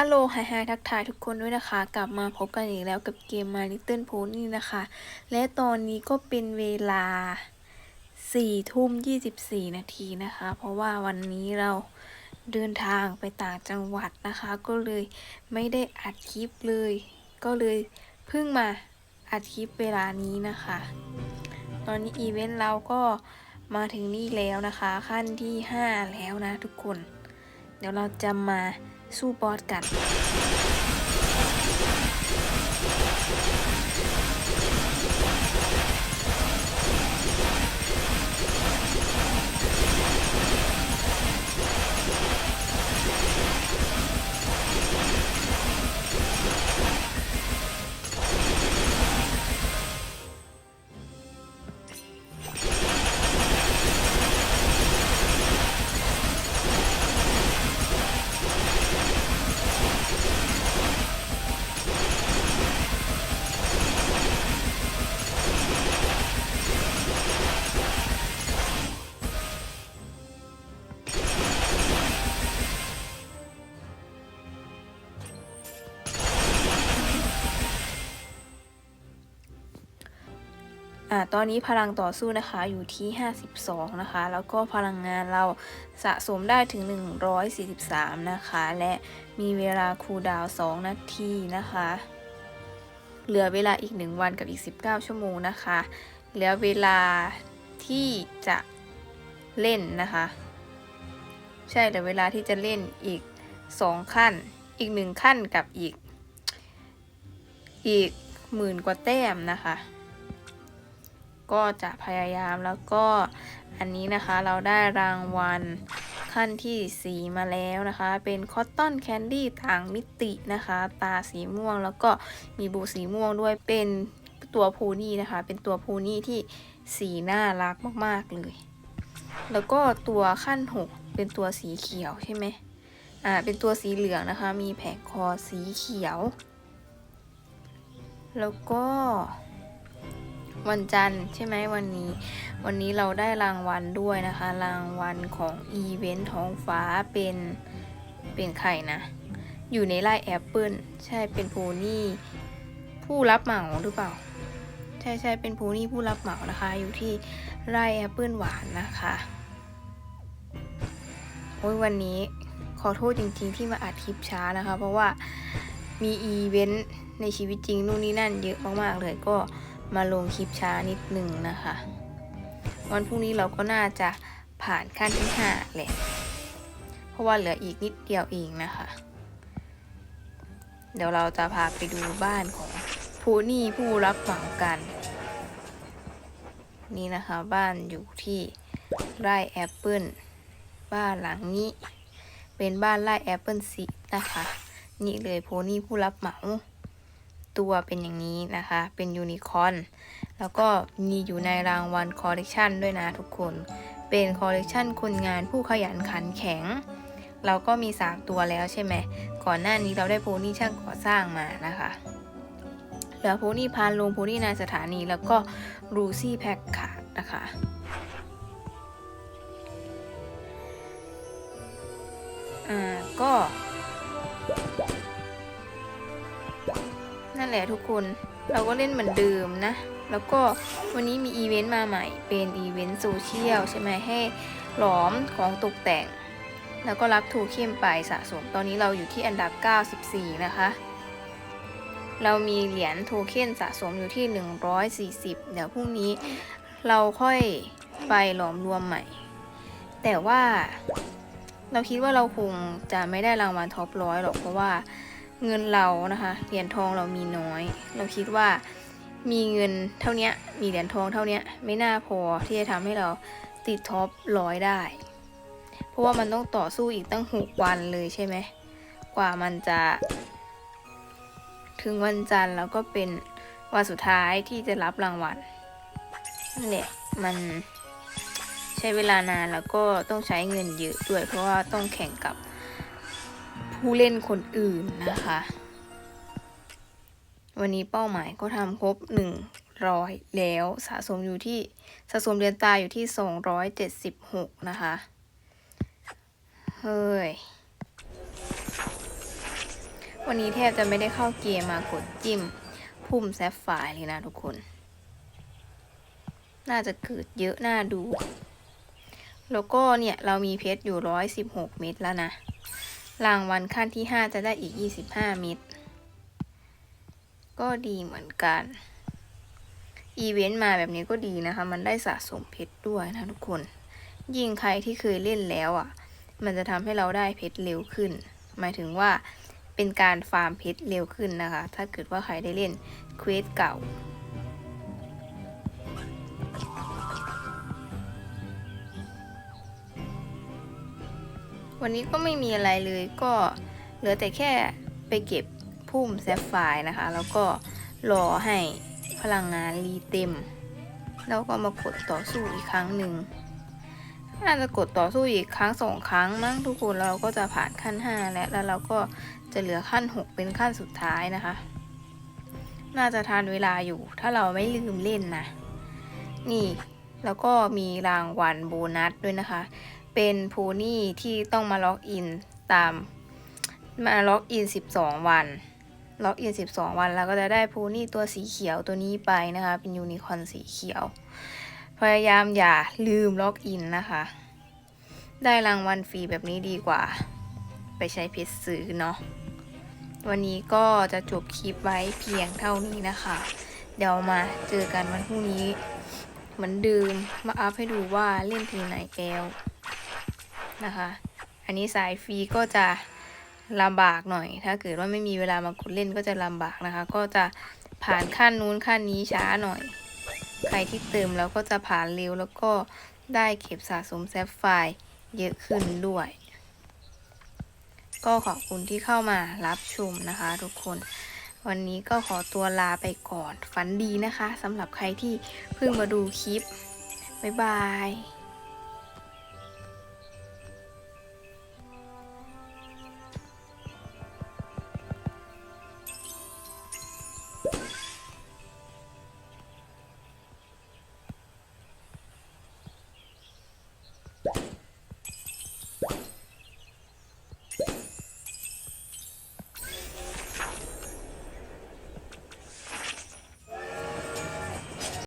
อโลไฮไฮทักทายทุกคนด้วยนะคะ กลับมาพบกันอีกแล้วกับเกม My Little Pony นะคะ และตอนนี้ก็เป็นเวลา4ทุ่ม24 นาทีนะคะ เพราะว่าวันนี้เราเดินทางไปต่างจังหวัดนะคะ ก็เลยไม่ได้อัดคลิปเลย ก็เลยเพิ่งมาอัดคลิปเวลานี้นะคะ ตอนนี้อีเวนต์เราก็มาถึงนี่แล้วนะคะ ขั้นที่ 5 แล้วนะทุกคน เดี๋ยวเราจะมาสู้บอสกัน อ่าตอนนี้พลังต่อสู้นะคะอยู่ที่ 52 นะคะ แล้วก็พลังงานเราสะสมได้ถึง 143 นะคะ และมีเวลาคูลดาวน์2นาทีนะคะ เหลือเวลาอีก 1 วันกับอีก 19 ชั่วโมงนะคะ เหลือเวลาที่จะเล่นนะคะ ใช่เหลือเวลาที่จะเล่นอีก 2 ขั้น อีก 1 ขั้นกับอีก อีกหมื่นกว่าแต้มนะคะ ก็จะพยายามแล้วก็อันนี้นะคะเราได้รางวัลขั้นที่สีมาแล้วนะคะ เป็นคอตตอนแคนดี้ต่างมิตินะคะ ตาสีม่วงแล้วก็มีบูสีม่วงด้วยเป็นตัวพูนี่นะคะ เป็นตัวพูนี่ที่สีน่ารักมาก ๆ เลย แล้วก็ตัวขั้น 6 เป็นตัวสีเขียวใช่ไหมอ่าเป็นตัวสีเหลืองนะคะ มีแผงคอสีเขียว แล้วก็ วันจันทร์ใช่ไหมวันนี้ วันนี้เราได้รางวัลด้วยนะคะ รางวัลของอีเวนต์ท้องฟ้าเป็นเป็นใครนะ อยู่ในไร่แอปเปิลใช่เป็นโพนี่ผู้รับเหมาหรือเปล่า ใช่ใช่เป็นโพนี่ผู้รับเหมานะคะ อยู่ที่ไร่แอปเปิลหวานนะคะโอ้ยวันนี้ขอโทษจริงๆที่มาอัดคลิปช้านะคะ เพราะว่ามีอีเวนต์ในชีวิตจริงนู่นนี่นั่นเยอะมากๆเลยก็ มาลงคลิปช้านิดหนึ่งนะคะ วันพรุ่งนี้เราก็น่าจะผ่านขั้นที่ห้าแหละ เพราะว่าเหลืออีกนิดเดียวเองนะคะ เดี๋ยวเราจะพาไปดูบ้านของผู้นี่ผู้รับเหมากัน นี่นะคะบ้านอยู่ที่ไร่แอปเปิลบ้านหลังนี้ เป็นบ้านไร่แอปเปิลซีนะคะ นี่เลยโพนี่ผู้รับเหมา ตัวเป็นอย่างนี้นะคะ เป็นยูนิคอร์นแล้วก็มีอยู่ในรางวัลคอลเลกชันด้วยนะทุกคน เป็นคอลเลกชันคนงานผู้ขยันขันแข็ง เราก็มี 3 ตัวแล้วใช่ไหม ก่อนหน้านี้เราได้โพนี่ช่างก่อสร้างมานะคะเหลือโพนี่พานลงโพนี่นายสถานีแล้วก็รูซี่แพ็คขานะคะอ่าก็ นั่นแหละทุกคน เราก็เล่นเหมือนเดิมนะ แล้วก็วันนี้มีอีเวนต์มาใหม่ เป็นอีเวนต์โซเชียลใช่ไหมให้หลอมของตกแต่ง แล้วก็รับถูเข้มไปสะสม ตอนนี้เราอยู่ที่อันดับ 94 นะคะ เรามีเหรียญโทเค็นสะสมอยู่ที่ 140 เดี๋ยวพรุ่งนี้เราค่อยไปหลอมรวมใหม่ แต่ว่าเราคิดว่าเราคงจะไม่ได้รางวัลท็อปร้อยหรอกเพราะว่า เงินเรานะคะเหรียญทองเรามีน้อย เราคิดว่ามีเงินเท่านี้มีเหรียญทองเท่านี้ไม่น่าพอที่จะทำให้เราติดท็อปร้อยได้ เพราะว่ามันต้องต่อสู้อีกตั้งหกวันเลยใช่ไหมกว่ามันจะ ถึงวันจันทร์แล้วก็เป็นวันสุดท้ายที่จะรับรางวัลนั่นแหละมันใช้เวลานานแล้วก็ต้องใช้เงินเยอะด้วย เพราะว่าต้องแข่งกับ ผู้เล่นคนอื่นนะคะ วันนี้เป้าหมายก็ทำครบหนึ่งร้อยแล้วสะสมอยู่ที่สะสมเดือนตาอยู่ที่สองร้อยเจ็ดสิบหกนะคะ เฮ้ย วันนี้แทบจะไม่ได้เข้าเกมมากดจิ้ม พุ่มแซฟไฟร์เลยนะทุกคน น่าจะเกิดเยอะน่าดูแล้วก็เนี่ย เรามีเพชรอยู่ร้อยสิบหกเม็ดแล้วนะ รางวัลขั้นที่ห้าจะได้อีกยี่สิบห้าเม็ดก็ดีเหมือนกัน อีเวนต์มาแบบนี้ก็ดีนะคะ มันได้สะสมเพชรด้วยนะทุกคน ยิ่งใครที่เคยเล่นแล้วอะ มันจะทำให้เราได้เพชรเร็วขึ้น หมายถึงว่าเป็นการฟาร์มเพชรเร็วขึ้นนะคะ ถ้าเกิดว่าใครได้เล่นเควสเก่า วันนี้ก็ไม่มีอะไรเลยก็เหลือแต่แค่ไปเก็บพุ่มแซฟไฟร์นะคะ แล้วก็รอให้พลังงานรีเต็ม แล้วก็มากดต่อสู้อีกครั้งหนึ่งน่าจะกดต่อสู้อีกครั้งสองครั้งมั้งทุกคนเราก็จะผ่านขั้น 5 แล้วแล้วเราก็จะเหลือขั้น 6 เป็นขั้นสุดท้ายนะคะ น่าจะทานเวลาอยู่ ถ้าเราไม่ลืมเล่นนะ นี่แล้วก็มีรางวัลโบนัสด้วยนะคะ เป็นโพนี่ที่ต้องมาล็อกอินตามมาล็อกอิน 12 วัน ล็อกอิน 12 วันแล้วก็จะได้โพนี่ตัวสีเขียวตัวนี้ไปนะคะ เป็นยูนิคอร์นสีเขียว พยายามอย่าลืมล็อกอินนะคะ ได้รางวัลฟรีแบบนี้ดีกว่า ไปใช้เพชรซื้อเนาะวันนี้ก็จะจบคลิปไว้เพียงเท่านี้นะคะ เดี๋ยวมาเจอกันวันพรุ่งนี้ เหมือนเดิมมาอัพให้ดูว่าเล่นทีไหนแก้ว นะคะ อันนี้สายฟรีก็จะลำบากหน่อย ถ้าเกิดว่าไม่มีเวลามากดเล่นก็จะลำบากนะคะ ก็จะผ่านขั้นนู้นขั้นนี้ช้าหน่อย ใครที่เติมแล้วก็จะผ่านเร็วแล้วก็ได้เก็บสะสมแซฟไฟร์เยอะขึ้นด้วย ก็ขอบคุณที่เข้ามารับชมนะคะทุกคน วันนี้ก็ขอตัวลาไปก่อน ฝันดีนะคะสำหรับใครที่เพิ่งมาดูคลิป บ๊ายบาย